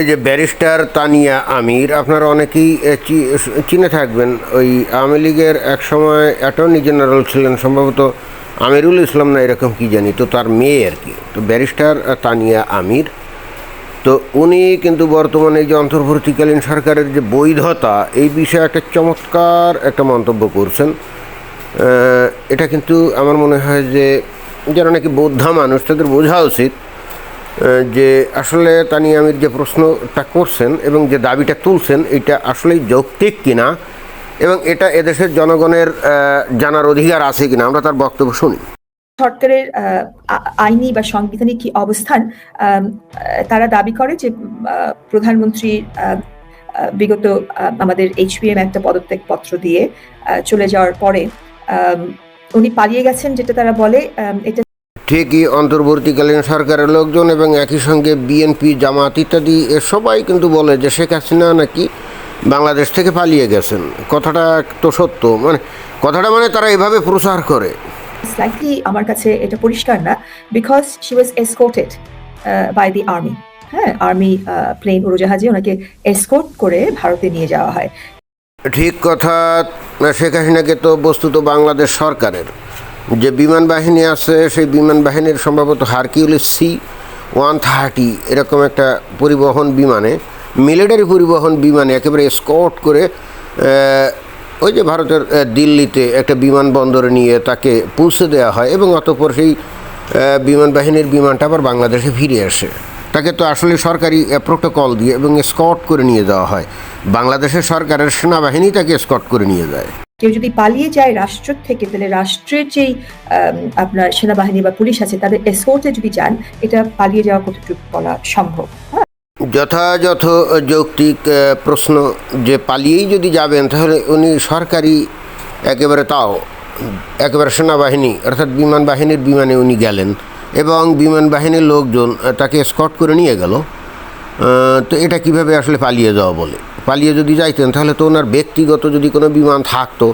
এই যে ব্যারিস্টার তানিয়া আমির, আপনারা অনেকেই চিনে থাকবেন। ওই আওয়ামী লীগের এক সময় অ্যাটর্নি জেনারেল ছিলেন, সম্ভবত আমিরুল ইসলাম না, এরকম কি জানি, তো তার মেয়ে আর কি। তো ব্যারিস্টার তানিয়া আমির। তো উনি কিন্তু বর্তমানে এই যে অন্তর্বর্তীকালীন সরকারের যে বৈধতা, এই বিষয়ে একটা চমৎকার একটা মন্তব্য করছেন। এটা কিন্তু আমার মনে হয় যে, যারা নাকি বোদ্ধা মানুষ, তাদের বোঝা উচিত। যে আসলে তানি আমির যে প্রশ্নটা করছেন এবং যে দাবিটা তুলছেন, এটা আসলেই যৌক্তিক কিনা এবং এটা এদেশের জনগণের জানার অধিকার আছে কিনা, আমরা তার বক্তব্য শুনি। সরকারের আইনি বা সাংবিধানিক কি অবস্থান তারা দাবি করে যে প্রধানমন্ত্রী বিগত আমাদের এইচপিএম একটা পদত্যাগ পত্র দিয়ে চলে যাওয়ার পরে উনি পালিয়ে গেছেন, যেটা তারা বলে এটা ঠিকই অন্তর্বর্তীকালীন সরকারের লোকজন এবং একই সঙ্গে বিএনপি জামাত ইত্যাদি এ সবাই কিন্তু বলে যে শেখ হাসিনা নাকি বাংলাদেশ থেকে পালিয়ে গেছেন। কথাটা তো সত্য। মানে কথাটা মানে তারা এভাবে প্রচার করে। স্লাইটলি আমার কাছে এটা পরিষ্কার না because she was escorted by the army হ্যাঁ আর্মি প্লেন উড়োজাহাজে ওনাকে এসকোর্ট করে ভারতে নিয়ে যাওয়া হয়। ঠিক কথা শেখ হাসিনাকে তো বস্তুত বাংলাদেশ সরকারের। যে বিমান বাহিনী আছে, সেই বিমান বাহিনীর সম্ভবত হারকিউলিস সি ওয়ান থার্টি এরকম একটা পরিবহন বিমানে, মিলিটারি পরিবহন বিমানে একেবারে স্কট করে ওই যে ভারতের দিল্লিতে একটা বিমানবন্দরে নিয়ে তাকে পৌঁছে দেওয়া হয় এবং অতপর সেই বিমান বাহিনীর বিমানটা আবার বাংলাদেশে ফিরে আসে। তাকে তো আসলে সরকারি প্রোটোকল দিয়ে এবং স্কট করে নিয়ে যাওয়া হয়। বাংলাদেশের সরকারের সেনাবাহিনী তাকে স্কট করে নিয়ে যায়। কেউ যদি পালিয়ে যায় রাষ্ট্র থেকে, তাহলে রাষ্ট্রের যেই আপনার সেনাবাহিনী বা পুলিশ আছে, তাদের এসকোর্টে যদি যান, এটা পালিয়ে যাওয়া কতটুকু বলা সম্ভব? হ্যাঁ। যথাযথ যৌক্তিক প্রশ্ন যে পালিয়েই যদি যাবেন, তাহলে উনি সরকারি একেবারে তাও, একেবারে সেনাবাহিনী, অর্থাৎ বিমান বাহিনীর বিমানে উনি গেলেন এবং বিমান বাহিনীর লোকজন তাকে স্কট করে নিয়ে গেল। তো এটা কীভাবে আসলে পালিয়ে যাওয়া বলে? পালিয়ে যদি যাইতেন, তাহলে তো ওনার ব্যক্তিগত যদি কোনো বিমান থাকতো,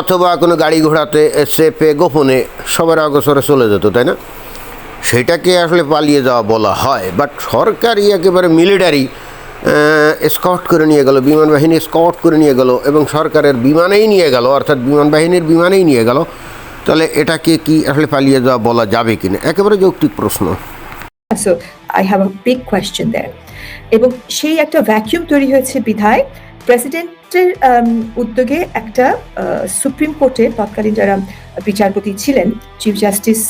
অথবা কোনো গাড়ি ঘোড়াতে চেপে গোপনে সবার অগসরে চলে যেত, তাই না? সেটাকে আসলে পালিয়ে যাওয়া বলা হয় বাট সরকারি একেবারে মিলিটারি স্কট করে নিয়ে গেল, বিমান বাহিনী স্কট করে নিয়ে গেল, এবং সরকারের বিমানেই নিয়ে গেল, অর্থাৎ বিমান বাহিনীর বিমানেই নিয়ে গেল, তাহলে এটাকে কি আসলে পালিয়ে যাওয়া বলা যাবে কিনা? একেবারে যৌক্তিক প্রশ্ন। Have a big question there এবং সেই একটা ভ্যাকিউম তৈরি হয়েছে বিধায় প্রেসিডেন্টের উদ্যোগে একটা সুপ্রিম কোর্টে তৎকালীন যারা বিচারপতি ছিলেন চিফ জাস্টিস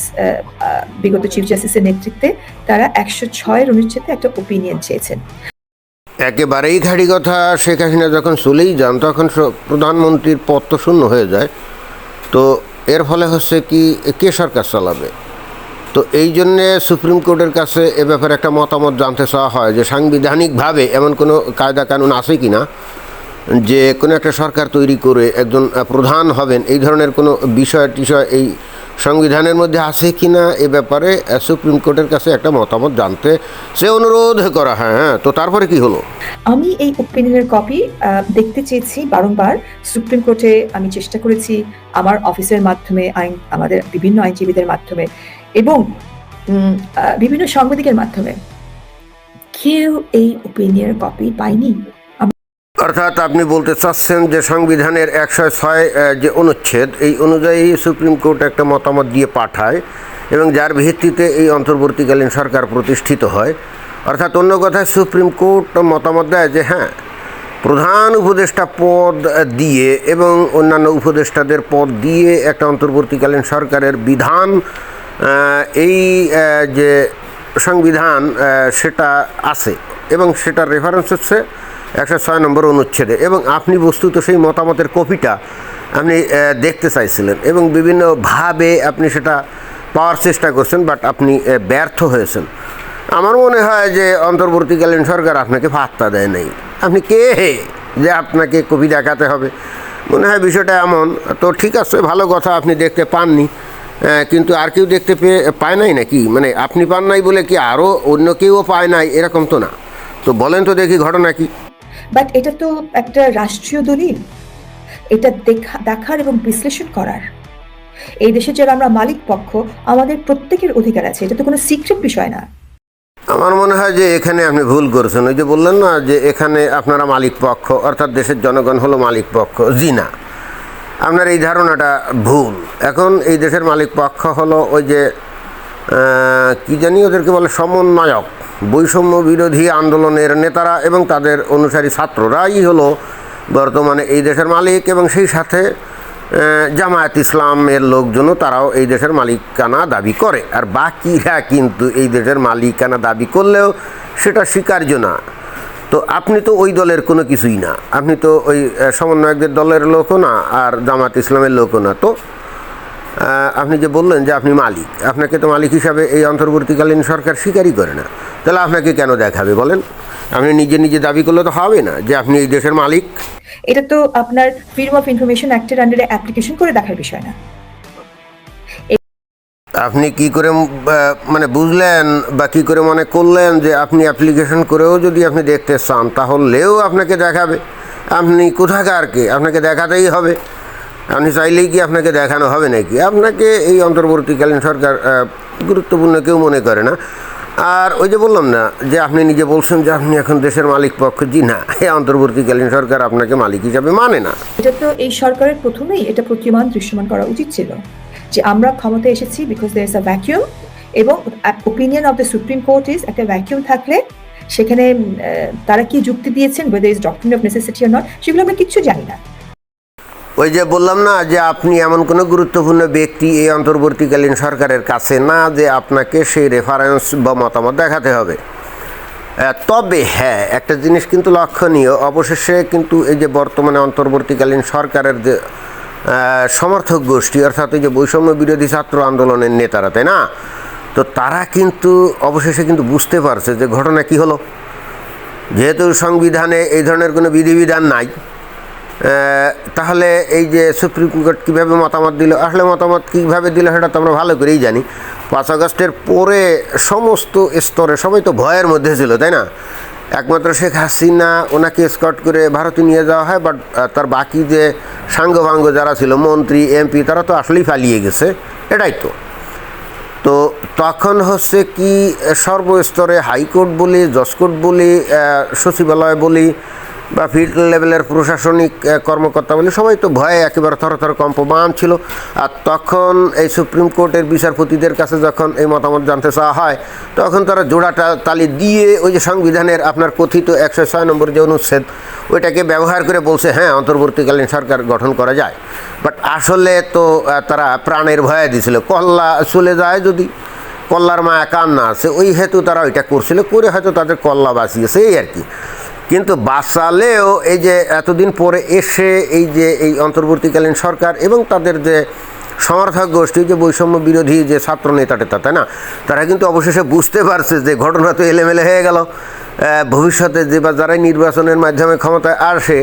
বিগত চিফ জাস্টিসের নেতৃত্বে তারা একশো ছয়ের অনুচ্ছেদে একটা ওপিনিয়ন চেয়েছেন। একেবারেই ঘাড়ি কথা, শেখ হাসিনা যখন চলেই যান, তখন প্রধানমন্ত্রীর পদ তো শূন্য হয়ে যায়। তো এর ফলে হচ্ছে কি, কে সরকার চালাবে? তো এই জন্যে সুপ্রিম কোর্টের কাছে এ ব্যাপারে একটা মতামত জানতে চাওয়া হয় যে সাংবিধানিকভাবে এমন কোনো কায়দা কানুন আছে কি না? যে কোনো একটা সরকার তৈরি করে একজন প্রধান হবেন, এই ধরনের কোনো বিষয় টিষয় এই সংবিধানের মধ্যে আছে কি না এ ব্যাপারে সুপ্রিম কোর্টের কাছে একটা মতামত জানতে সে অনুরোধ করা হয় হ্যাঁ। তো তারপরে কি হলো? আমি এই ওপিনিয়নের কপি দেখতে চেয়েছি বারংবার। সুপ্রিম কোর্টে আমি চেষ্টা করেছি আমার অফিসের মাধ্যমে, আইন, আমাদের বিভিন্ন আইনজীবীদের মাধ্যমে। এবং বিভিন্ন সাংবাদিকের মাধ্যমে। কেউ এই ওপিনিয়নের কপি পাইনি অর্থাৎ আপনি বলতে চাচ্ছেন যে সংবিধানের একশো ছয় যে অনুচ্ছেদ, এই অনুযায়ী সুপ্রিম কোর্ট একটা মতামত দিয়ে পাঠায় এবং যার ভিত্তিতে এই অন্তর্বর্তীকালীন সরকার প্রতিষ্ঠিত হয়। অর্থাৎ অন্য কথায় সুপ্রিম কোর্ট মতামত দেয় যে হ্যাঁ প্রধান উপদেষ্টা পদ দিয়ে এবং অন্যান্য উপদেষ্টাদের পদ দিয়ে একটা অন্তর্বর্তীকালীন সরকারের বিধান এই যে সংবিধান সেটা আছে এবং সেটার রেফারেন্স হচ্ছে একশো ছয় নম্বর অনুচ্ছেদে এবং আপনি বস্তুত সেই মতামতের কপিটা আপনি দেখতে চাইছিলেন এবং বিভিন্নভাবে আপনি সেটা পাওয়ার চেষ্টা করছেন বাট আপনি ব্যর্থ হয়েছেন। আমার মনে হয় যে অন্তর্বর্তীকালীন সরকার আপনাকে পাত্তা দেয় নাই। আপনি কে হে যে আপনাকে কপি দেখাতে হবে? মনে হয় বিষয়টা এমন। তো ঠিক আছে, ভালো কথা, আপনি দেখতে পাননি। কিন্তু আর কেউ দেখতে পেয়ে পায় নাই নাকি? মানে আপনি পান নাই বলে কি আরও অন্য কেউও পায় নাই? এরকম তো না। তো বলেন তো দেখি ঘটনা কি। বাট এটা তো একটা রাষ্ট্রীয় দলিল। এটা দেখা দেখার এবং বিশ্লেষণ করার। এই দেশে যারা আমরা মালিক পক্ষ আমাদের প্রত্যেকের অধিকার আছে। এটা তো কোনো সিক্রেট বিষয় না। আমার মনে হয় যে এখানে আপনি ভুল করেছেন। ওই যে বললেন না যে এখানে আপনারা মালিক পক্ষ অর্থাৎ দেশের জনগণ হলো মালিক পক্ষ জি না আপনার এই ধারণাটা ভুল। এখন এই দেশের মালিক পক্ষ হলো ওই যে কি জানি ওদেরকে বলে সমন্বয়ক, বৈষম্য বিরোধী আন্দোলনের নেতারা এবং তাদের অনুসারী ছাত্ররাই হলো বর্তমানে এই দেশের মালিক এবং সেই সাথে জামায়াত ইসলামের লোকজনও তারাও এই দেশের মালিকানা দাবি করে। আর বাকিরা কিন্তু এই দেশের মালিকানা দাবি করলেও সেটা স্বীকার্য না। তো আপনি তো ওই দলের কোনো কিছুই না। আপনি তো ওই সমন্বয়কদের দলের লোকও না আর জামাত ইসলামের লোকও না। তো আপনি যে বললেন যে আপনি মালিক, আপনাকে তো মালিক হিসাবে এই অন্তর্বর্তীকালীন সরকার স্বীকারই করে না। তাহলে আপনাকে কেন দেখাবে বলেন? আপনি নিজে নিজে দাবি করলে তো হবে না যে আপনি এই দেশের মালিক। এটা তো আপনার ফ্রিডম অফ ইনফরমেশন অ্যাক্টের আন্ডারে অ্যাপ্লিকেশন করে দেখার বিষয় না। আপনি কি করে মানে বুঝলেন বা কি করে মনে করলেন যে আপনি অ্যাপ্লিকেশন করেও যদি আপনি দেখতে চান, তাহলেও আপনাকে দেখাবে। আপনি কোথাকার কে? আপনাকে দেখাতেই হবে। আপনি চাইলেই কি আপনাকে দেখানো হবে নাকি? আপনাকে এই অন্তর্বর্তীকালীন সরকার গুরুত্বপূর্ণ কেউ মনে করে না। আর ওই যে বললাম না, যে আপনি নিজে বলছেন যে আপনি এখন দেশের মালিক পক্ষ, জি না এই অন্তর্বর্তীকালীন সরকার আপনাকে মালিক হিসাবে মানে না। এটা তো এই সরকারের প্রথমেই এটা প্রতিমান দৃশ্যমান করা উচিত ছিল। যে আমরা ক্ষমতায় এসেছি because there is a vacuum এবং opinion of the supreme court is একটা ভ্যাকিউম থাকলে সেখানে তারা কি যুক্তি দিয়েছেন whether is doctrine of necessity or not সেগুলো আমরা কিচ্ছু জানি না। ওই যে বললাম না যে আপনি এমন কোনো গুরুত্বপূর্ণ ব্যক্তি এই অন্তর্বর্তীকালীন সরকারের কাছে না যে আপনাকে সেই রেফারেন্স বা মতামত দেখাতে হবে। তবে হ্যাঁ একটা জিনিস কিন্তু লক্ষণীয়। অবশেষে কিন্তু এই যে বর্তমানে অন্তর্বর্তীকালীন সরকারের যে সমর্থক গোষ্ঠী, অর্থাৎ এই যে বৈষম্য বিরোধী ছাত্র আন্দোলনের নেতারা, তাই না? তো তারা কিন্তু অবশেষে কিন্তু বুঝতে পারছে যে ঘটনা কি হলো। যেহেতু সংবিধানে এই ধরনের কোনো বিধিবিধান নাই তাহলে এই যে সুপ্রিম কোর্ট কীভাবে মতামত দিল, আসলে মতামত কীভাবে দিল সেটা তো আমরা ভালো করেই জানি। পাঁচ আগস্টের পরে সমস্ত স্তরে, সবাই তো ভয়ের মধ্যে ছিল, তাই না? একমাত্র শেখ হাসিনা, ওনাকে স্কট করে ভারতে নিয়ে যাওয়া হয় বাট তার বাকি যে সাঙ্গভাঙ্গ যারা ছিল, মন্ত্রী, এমপি, তারা তো আসলেই পালিয়ে গেছে। এটাই তো। তো তখন হচ্ছে কি, সর্বস্তরে হাইকোর্ট বলি, জজকোর্ট বলি সচিবালয় বলি বা ফিল্ড লেভেলের প্রশাসনিক কর্মকর্তা বলি সবাই তো ভয়ে একেবারে থরথর কম্পমান ছিল। আর তখন এই সুপ্রিম কোর্টের বিচারপতিদের কাছে যখন এই মতামত জানতে চাওয়া হয়, তখন তারা জোড়াটা তালি দিয়ে ওই যে সংবিধানের আপনার কথিত একশো ছয় নম্বর যে অনুচ্ছেদ, ওইটাকে ব্যবহার করে বলছে হ্যাঁ অন্তর্বর্তীকালীন সরকার গঠন করা যায়। বাট আসলে তো তারা প্রাণের ভয়ে দিছিল। কল্লা চলে যায় যদি, কল্লার মায়া কান্না আছে, ওই হেতু তারা ওইটা করছিল, করে হয়তো তাদের কল্লা বাঁচিয়েছে, এই আর কি। কিন্তু বাঁচালেও এই যে এতদিন পরে এসে এই যে এই অন্তর্বর্তীকালীন সরকার এবং তাদের যে সমর্থক গোষ্ঠী যে বৈষম্য বিরোধী যে ছাত্র নেতা টেতা তাই না? তারা কিন্তু অবশেষে বুঝতে পারছে যে ঘটনা তো এলেমেলে হয়ে গেল। ভবিষ্যতে যে বা যারাই নির্বাচনের মাধ্যমে ক্ষমতায় আসে,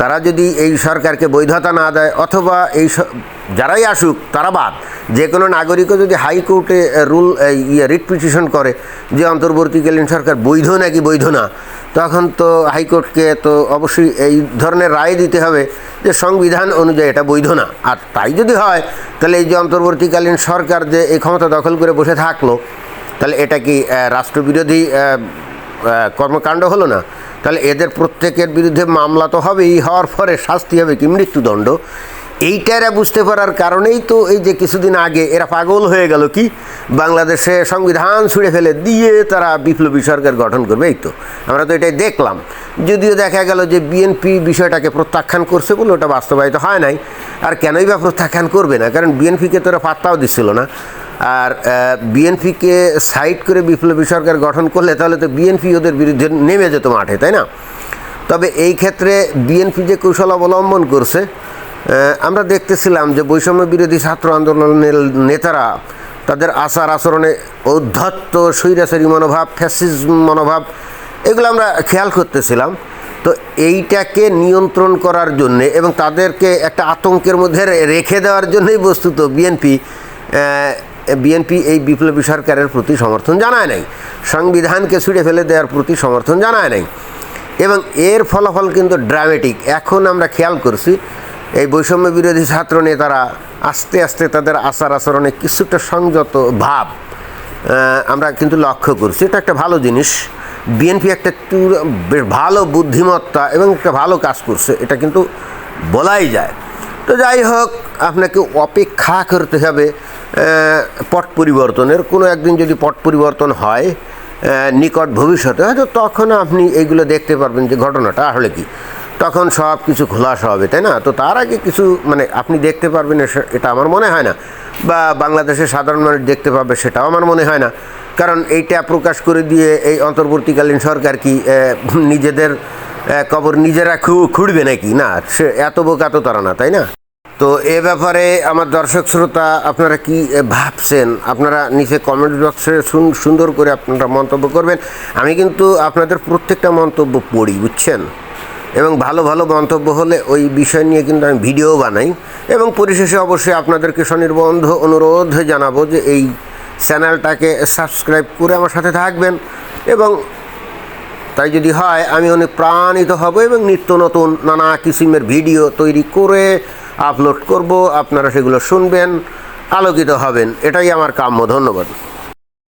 তারা যদি এই সরকারকে বৈধতা না দেয় অথবা এই যারাই আসুক, তারা বাদ। যে কোনো নাগরিকও যদি হাইকোর্টে রুল ইয়ে রিট পিটিশন করে যে অন্তর্বর্তীকালীন সরকার বৈধ নাকি বৈধ না, তখন তো হাইকোর্টকে তো অবশ্যই এই ধরনের রায় দিতে হবে যে সংবিধান অনুযায়ী এটা বৈধ না। আর তাই যদি হয়, তাহলে এই যে অন্তর্বর্তীকালীন সরকার যে এই ক্ষমতা দখল করে বসে থাকল, তাহলে এটা কি রাষ্ট্রবিরোধী কর্মকাণ্ড হলো না? তাহলে এদের প্রত্যেকের বিরুদ্ধে মামলা তো হবেই, হওয়ার পরে শাস্তি হবে কি? মৃত্যুদণ্ড। এইটা এরা বুঝতে পারার কারণেই তো এই যে কিছুদিন আগে এরা পাগল হয়ে গেল কি? বাংলাদেশে সংবিধান ছুঁড়ে ফেলে দিয়ে তারা বিপ্লবী সরকার গঠন করবে, এই তো। আমরা তো এটাই দেখলাম। যদিও দেখা গেল যে বিএনপি বিষয়টাকে প্রত্যাখ্যান করছে বলে ওটা বাস্তবায়িত হয় নাই। আর কেনই বা প্রত্যাখ্যান করবে না? কারণ বিএনপিকে তো ওরা পাত্তাও দিচ্ছিল না। আর বিএনপিকে সাইড করে বিপ্লবী সরকার গঠন করলে তাহলে তো বিএনপি ওদের বিরুদ্ধে নেমে যেত মাঠে, তাই না? তবে এই ক্ষেত্রে বিএনপি যে কৌশল অবলম্বন করছে আমরা দেখতেছিলাম যে বৈষম্য বিরোধী ছাত্র আন্দোলনের নেতারা তাদের আচার আচরণে ঔদ্ধত্য স্বৈরাচারী মনোভাব, ফ্যাসিজম মনোভাব, এগুলো আমরা খেয়াল করতেছিলাম। তো এইটাকে নিয়ন্ত্রণ করার জন্যে এবং তাদেরকে একটা আতঙ্কের মধ্যে রেখে দেওয়ার জন্যই বস্তুত বিএনপি বিএনপি এই বিপ্লবী সরকারের প্রতি সমর্থন জানায় নাই। সংবিধানকে ছুঁড়ে ফেলে দেওয়ার প্রতি সমর্থন জানায় নাই। এবং এর ফলাফল কিন্তু ড্রামেটিক এখন আমরা খেয়াল করছি এই বৈষম্য বিরোধী ছাত্র নেতারা আস্তে আস্তে তাদের আচার আচরণে কিছুটা সংযত ভাব আমরা কিন্তু লক্ষ্য করছি। এটা একটা ভালো জিনিস। বিএনপি একটা ভালো বুদ্ধিমত্তা এবং একটা ভালো কাজ করছে, এটা কিন্তু বলাই যায়। তো যাই হোক, আপনাকে অপেক্ষা করতে হবে পট পরিবর্তনের। কোনো একদিন যদি পট পরিবর্তন হয় নিকট ভবিষ্যতে, হয়তো তখন আপনি এইগুলো দেখতে পারবেন যে ঘটনাটা আসলে কি। তখন সব কিছু খোলাসা হবে, তাই না? তো তার আগে কিছু মানে আপনি দেখতে পারবেন এটা আমার মনে হয় না। বা বাংলাদেশের সাধারণ মানুষ দেখতে পাবে, সেটাও আমার মনে হয় না। কারণ এইটা প্রকাশ করে দিয়ে এই অন্তর্বর্তীকালীন সরকার কি নিজেদের কবর নিজেরা খু- খুঁড়বে নাকি? না, সে এত বোকা তো তারা না, তাই না? তো এ ব্যাপারে আমার দর্শক শ্রোতা, আপনারা কি ভাবছেন? আপনারা নিচে কমেন্ট বক্সে সুন্দর করে আপনারা মন্তব্য করবেন। আমি কিন্তু আপনাদের প্রত্যেকটা মন্তব্য পড়ি, বুঝছেন? এবং ভালো ভালো মন্তব্য হলে ওই বিষয় নিয়ে কিন্তু আমি ভিডিও বানাই। এবং পরিশেষে অবশ্যই আপনাদেরকে স্বনির্বন্ধ অনুরোধ জানাব যে এই চ্যানেলটাকে সাবস্ক্রাইব করে আমার সাথে থাকবেন। এবং তাই যদি হয়, আমি অনেক প্রাণিত হব এবং নিত্য নতুন নানা কিসিমের ভিডিও তৈরি করে আপলোড করব। আপনারা সেগুলো শুনবেন, আলোকিত হবেন। এটাই আমার কাম্য। ধন্যবাদ।